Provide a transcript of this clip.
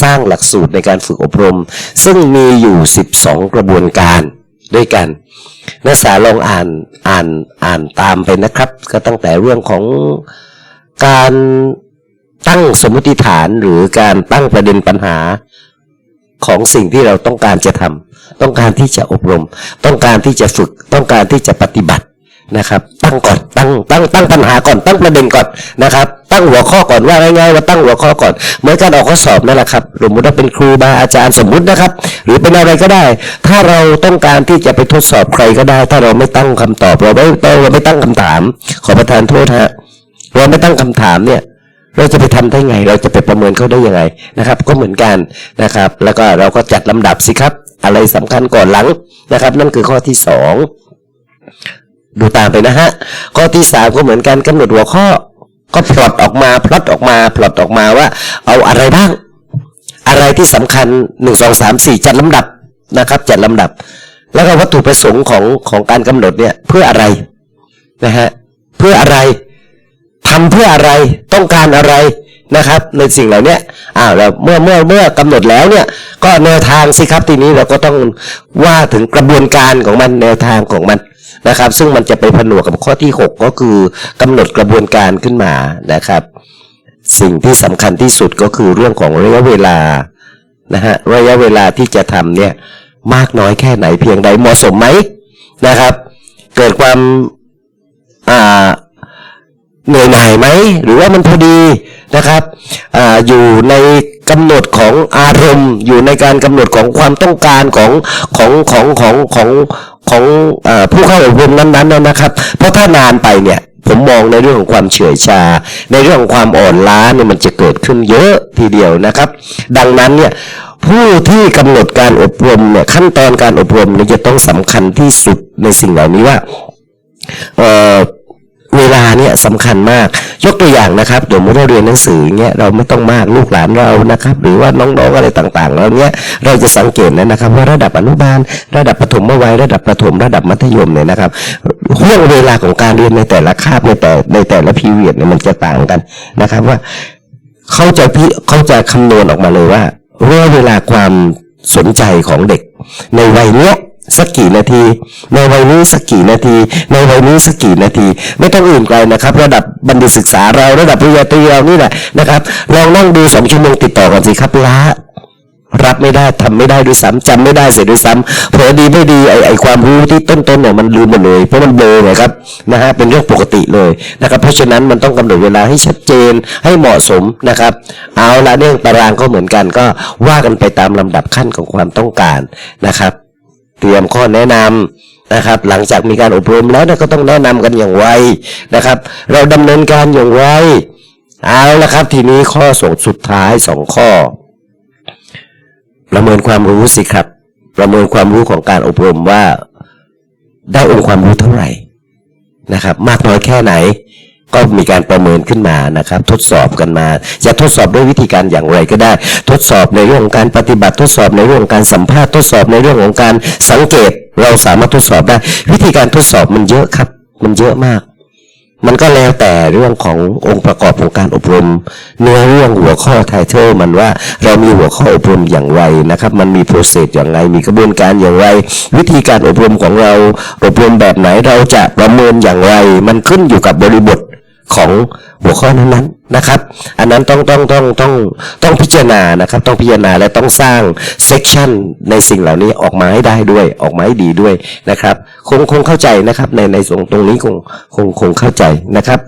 สร้างหลักสูตรในการฝึกอบรม ซึ่งมีอยู่ 12 กระบวนการด้วยกัน นักศึกษาลองอ่านอ่านอ่านตามไปนะครับ ก็ตั้งแต่เรื่องของการตั้งสมมติฐานหรือการตั้งประเด็นปัญหาของสิ่งที่เราต้องการจะทำต้องการที่จะอบรม ต้องการที่จะฝึก ต้องการที่จะปฏิบัติ นะครับ ตั้งก่อนตั้งตั้งตั้งปัญหาก่อนตั้งประเด็นก่อนนะครับ ตั้งหัวข้อก่อนว่าง่ายๆว่าตั้งหัวข้อก่อนเมื่อการออกข้อสอบนั่นแหละครับสมมติว่าเป็นครูบาอาจารย์สมมุตินะครับ หรือเป็นอะไรก็ได้ ถ้าเราต้องการที่จะไปทดสอบใครก็ได้ ถ้าเราไม่ตั้งคำตอบเราไม่เราไม่ตั้งคำถาม ขอประทานโทษฮะเราไม่ตั้งคำถามเนี่ยเราจะไปทำได้ไง เราจะไปประเมินเขาได้ยังไงนะครับ ก็เหมือนกันนะครับ แล้วก็เราก็จัดลำดับสิครับ อะไรสำคัญก่อนหลังนะครับ นั่นคือข้อที่สอง ดูตามไปนะฮะ ข้อที่สามก็เหมือนกันกำหนดหัวข้อ ก็พลอตออกมาพลอตออกมาพลอตออกมาว่า เอาอะไรบ้าง อะไรที่สำคัญหนึ่งสองสามสี่จัดลำดับนะครับ จัดลำดับ แล้วก็วัตถุประสงค์ของของการกำหนดเนี่ยเพื่ออะไรนะฮะเพื่ออะไรทำเพื่ออะไรต้องการอะไรนะครับ ในสิ่งเหล่านี้อ้าวแล้วเมื่อเมื่อเมื่อกำหนดแล้วเนี่ย ก็แนวทางสิครับทีนี้เราก็ต้องว่าถึงกระบวนการของมันแนวทางของมัน นะครับ ซึ่งมันจะไปผนวกกับข้อที่ 6 ก็คือกำหนดกระบวนการขึ้นมานะครับ สิ่งที่สำคัญที่สุดก็คือเรื่องของระยะเวลานะฮะระยะเวลาที่จะทำเนี่ยมากน้อยแค่ไหนเพียงใดเหมาะสมไหมนะครับ เกิดความอ่าเหนื่อยหน่ายไหมหรือว่ามันพอดีนะครับออยู่ในกำหนดของอารมณ์ อยู่ในการกำหนดของความต้องการของของของของของ ของอผู้เข้าอบรมนั้นๆนะครับ เพราะถ้านานไปเนี่ยผมมองในเรื่องของความเฉื่อยชา ในเรื่องของความอ่อนล้าเนี่ยมันจะเกิดขึ้นเยอะทีเดียวนะครับ ดังนั้นเนี่ยผู้ที่กำหนดการอบรมเนี่ยขั้นตอนการอบรมเนี่ยจะต้องสำคัญที่สุดในสิ่งเหล่านี้ว่าเอ่อาเนี่ยสำคัญมาก ยกตัวอย่างนะครับเดี๋ยวเมื่อเราเรียนหนังสือเนี่ยเราไม่ต้องมากลูกหลานเรานะครับ หรือว่าน้องๆอะไรต่างๆเราเนี่ยเราจะสังเกตนะนะครับ ว่าระดับอนุบาล ระดับประถมวัยระดับประถมระดับมัธยมเนี่ยนะครับห่วงเวลาของการเรียนในแต่ละคาบในแต่ในแต่ละพีเรียดเนี่ยมันจะต่างกันนะครับว่าเขาจะพิเขาจะคำนวณออกมาเลยว่าว่าเวลาความสนใจของเด็ก ในวัยเนี้ย สักกี่นาที ในวัยนี้สักกี่นาที ในวัยนี้สักกี่นาที ไม่ต้องอื่นไกลนะครับ ระดับบัณฑิตศึกษาเราระดับปริญญาตรีเรานี่แหละนะครับลองนั่งดูสองชั่วโมงติดต่อกันสิครับล้ารับไม่ได้ทำไม่ได้ด้วยซ้ำจำไม่ได้เสียด้วยซ้ำเผลอดีไม่ดีไอไอความรู้ที่ต้นๆเนี่ยมันลืมหมดเลยเพราะมันเบลอไงครับนะฮะเป็นเรื่องปกติเลยนะครับ เพราะฉะนั้นมันต้องกำหนดเวลาให้ชัดเจนให้เหมาะสมนะครับ เอาละเรื่องตารางก็เหมือนกันก็ว่ากันไปตามลำดับขั้นของความต้องการนะครับ ตรียมข้อแนะนำนะครับ หลังจากมีการอบรมแล้วก็ต้องแนะนำกันอย่างไวนะครับ เราดำเนินการอย่างไรเอาละครับ ทีนี้ข้อส่งสุดท้ายสองข้อ ประเมินความรู้สิครับ ประเมินความรู้ของการอบรมว่าได้องค์ความรู้เท่าไหร่นะครับ มากน้อยแค่ไหน ก็มีการประเมินขึ้นมานะครับ ทดสอบกันมา จะทดสอบด้วยวิธีการอย่างไรก็ได้ ทดสอบในเรื่องของการปฏิบัติทดสอบในเรื่องของการสัมภาษณ์ทดสอบในเรื่องของการสังเกต เราสามารถทดสอบได้ วิธีการทดสอบมันเยอะครับ มันเยอะมาก มันก็แล้วแต่เรื่องขององค์ประกอบของการอบรม เนื้อเรื่องหัวข้อไทเทลมันว่าเรามีหัวข้ออบรมอย่างไรนะครับ มันมีโปรเซสอย่างไร มีกระบวนการอย่างไร วิธีการอบรมของเรา อบรมแบบไหนเราจะประเมินอย่างไร มันขึ้นอยู่กับบริบท ของหัวข้อนั้นๆนะครับ อันนั้นต้องต้องต้องต้องต้องพิจารณานะครับ ต้องพิจารณาและต้องสร้างเซกชันในสิ่งเหล่านี้ออกมาให้ได้ด้วยออกมาให้ดีด้วยนะครับ คงคงเข้าใจนะครับ ในในส่วนตรงนี้คงคงคงเข้าใจนะครับ